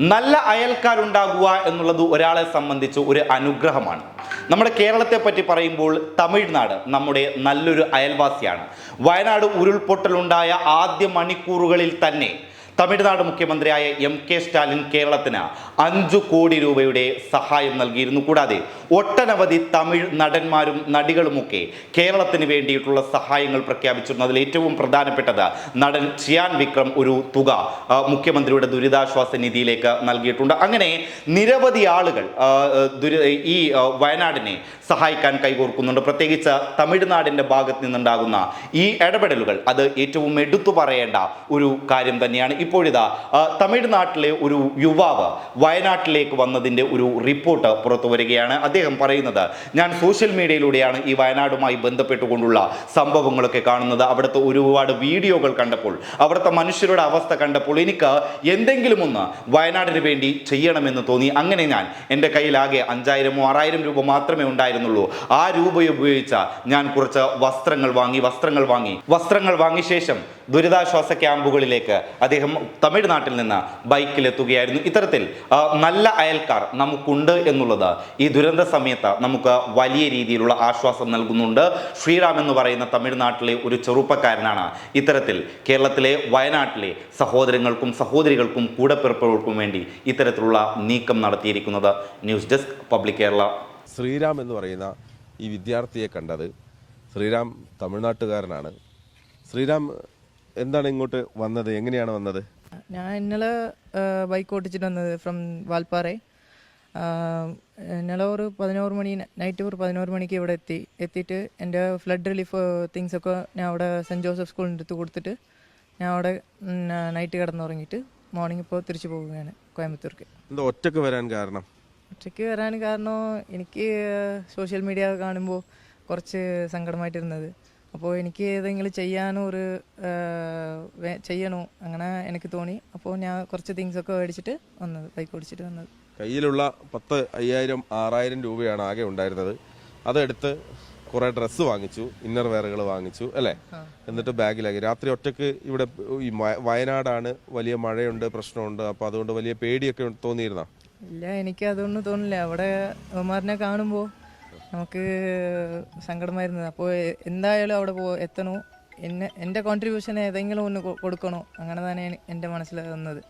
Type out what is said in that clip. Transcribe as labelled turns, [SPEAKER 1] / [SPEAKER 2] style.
[SPEAKER 1] നല്ല അയൽക്കാരുണ്ടാകുക എന്നുള്ളത് ഒരാളെ സംബന്ധിച്ച് ഒരു അനുഗ്രഹമാണ്. നമ്മുടെ കേരളത്തെ പറ്റി പറയുമ്പോൾ തമിഴ്നാട് നമ്മുടെ നല്ലൊരു അയൽവാസിയാണ്. വയനാട് ഉരുൾപൊട്ടലുണ്ടായ ആദ്യ മണിക്കൂറുകളിൽ തന്നെ തമിഴ്നാട് മുഖ്യമന്ത്രിയായ എം കെ സ്റ്റാലിൻ കേരളത്തിന് അഞ്ചു കോടി രൂപയുടെ സഹായം നൽകിയിരുന്നു. കൂടാതെ ഒട്ടനവധി തമിഴ് നടന്മാരും നടികളുമൊക്കെ കേരളത്തിന് വേണ്ടിയിട്ടുള്ള സഹായങ്ങൾ പ്രഖ്യാപിച്ചിരുന്നു. അതിൽ ഏറ്റവും പ്രധാനപ്പെട്ടത് നടൻ ചിയാൻ വിക്രം ഒരു തുക മുഖ്യമന്ത്രിയുടെ ദുരിതാശ്വാസ നിധിയിലേക്ക് നൽകിയിട്ടുണ്ട്. അങ്ങനെ നിരവധി ആളുകൾ ഈ വയനാടിനെ സഹായിക്കാൻ കൈകോർക്കുന്നുണ്ട്. പ്രത്യേകിച്ച് തമിഴ്നാടിന്റെ ഭാഗത്ത് നിന്നുണ്ടാകുന്ന ഈ ഇടപെടലുകൾ അത് ഏറ്റവും എടുത്തു പറയേണ്ട ഒരു കാര്യം തന്നെയാണ്. ഇപ്പോഴിതാ തമിഴ്നാട്ടിലെ ഒരു യുവാവ് വയനാട്ടിലേക്ക് വന്നതിന്റെ ഒരു റിപ്പോർട്ട് പുറത്തു വരികയാണ്. അദ്ദേഹം പറയുന്നത് ഞാൻ സോഷ്യൽ മീഡിയയിലൂടെയാണ് ഈ വയനാടുമായി ബന്ധപ്പെട്ടുകൊണ്ടുള്ള സംഭവങ്ങളൊക്കെ കാണുന്നത്. അവിടുത്തെ ഒരുപാട് വീഡിയോകൾ കണ്ടപ്പോൾ അവിടുത്തെ മനുഷ്യരുടെ അവസ്ഥ കണ്ടപ്പോൾ എനിക്ക് എന്തെങ്കിലും ഒന്ന് വയനാടിന് വേണ്ടി ചെയ്യണമെന്ന് തോന്നി. അങ്ങനെ ഞാൻ എന്റെ കയ്യിലാകെ അഞ്ചായിരമോ ആറായിരം രൂപ മാത്രമേ ഉണ്ടായിരുന്നുള്ളൂ. ആ രൂപ ഉപയോഗിച്ച ഞാൻ കുറച്ച് വസ്ത്രങ്ങൾ വാങ്ങി വസ്ത്രങ്ങൾ വാങ്ങി. വസ്ത്രങ്ങൾ വാങ്ങിയ ശേഷം ദുരിതാശ്വാസ ക്യാമ്പുകളിലേക്ക് അദ്ദേഹം തമിഴ്നാട്ടിൽ നിന്ന് ബൈക്കിലെത്തുകയായിരുന്നു. ഇത്തരത്തിൽ നല്ല അയൽക്കാർ നമുക്കുണ്ട് എന്നുള്ളത് ഈ ദുരന്ത സമയത്ത് നമുക്ക് വലിയ രീതിയിലുള്ള ആശ്വാസം നൽകുന്നുണ്ട്. ശ്രീറാം എന്ന് പറയുന്ന തമിഴ്നാട്ടിലെ ഒരു ചെറുപ്പക്കാരനാണ്. ഇത്തരത്തിൽ കേരളത്തിലെ വയനാട്ടിലെ സഹോദരങ്ങൾക്കും സഹോദരികൾക്കും കൂടപ്പിറപ്പുകൾക്കും വേണ്ടി ഇത്തരത്തിലുള്ള നീക്കം നടത്തിയിരിക്കുന്നത് news desk public Kerala.
[SPEAKER 2] Sriram എന്ന് പറയുന്ന ഈ വിദ്യാർത്ഥിയെ കണ്ടത് ശ്രീറാം തമിഴ്നാട്ടുകാരനാണ്. ശ്രീരാം എന്താണ് ഇങ്ങോട്ട് വന്നത്? എങ്ങനെയാണ് വന്നത്?
[SPEAKER 3] ഞാൻ ഇന്നലെ ബൈക്ക് ഓടിച്ചിട്ട് വന്നത് ഫ്രം വാൽപ്പാറ. ഇന്നലെ ഒരു പതിനോറ് മണി നൈറ്റ് ഒരു പതിനോറ് മണിക്ക് ഇവിടെ എത്തി. എത്തിയിട്ട് എന്റെ ഫ്ലഡ് റിലീഫ് തിങ്സ് ഒക്കെ ഞാൻ അവിടെ സെന്റ് ജോസഫ് സ്കൂളിന്റെ അടുത്ത് കൊടുത്തിട്ട് ഞാൻ അവിടെ നൈറ്റ് കിടന്നുറങ്ങിയിട്ട് മോർണിംഗ് ഇപ്പോൾ തിരിച്ചു പോവുകയാണ് കോയമ്പത്തൂർക്ക്.
[SPEAKER 2] എന്താ ഒറ്റയ്ക്ക് വരാൻ കാരണം?
[SPEAKER 3] ഒറ്റയ്ക്ക് വരാൻ കാരണം എനിക്ക് സോഷ്യൽ മീഡിയ കാണുമ്പോൾ കുറച്ച് സങ്കടമായിട്ടിരുന്നത്. അപ്പോൾ എനിക്ക് ഏതെങ്കിലും ചെയ്യാനോ ഒരു ചെയ്യണോ അങ്ങനെ എനിക്ക് തോന്നി. അപ്പോൾ ഞാൻ കുറച്ച് തിങ്സ് ഒക്കെ മേടിച്ചിട്ട് വന്നത് ബൈക്ക് ഓടിച്ചിട്ട് വന്നത്.
[SPEAKER 2] കയ്യിലുള്ള പത്ത് അയ്യായിരം ആറായിരം രൂപയാണ് ആകെ ഉണ്ടായിരുന്നത്. അതെടുത്ത് കുറെ ഡ്രസ്സ് വാങ്ങിച്ചു ഇന്നർ വെയറുകൾ വാങ്ങിച്ചു അല്ലേ? എന്നിട്ട് ബാഗിലാക്കി. രാത്രി ഒറ്റയ്ക്ക് ഇവിടെ ഈ വയനാടാണ് വലിയ മഴയുണ്ട് പ്രശ്നമുണ്ട്. അപ്പൊ അതുകൊണ്ട് വലിയ പേടിയൊക്കെ തോന്നിയിരുന്ന?
[SPEAKER 3] ഇല്ല എനിക്ക് അതൊന്നും തോന്നില്ല. അവിടെ ഉമാറിനെ കാണുമ്പോൾ നമുക്ക് സങ്കടം അപ്പോൾ എന്തായാലും അവിടെ പോ എത്തണോ. എന്നെ എന്റെ കോൺട്രിബ്യൂഷൻ ഏതെങ്കിലും ഒന്ന് കൊടുക്കണോ? അങ്ങനെ തന്നെയാണ് എന്റെ മനസ്സിൽ വന്നത്.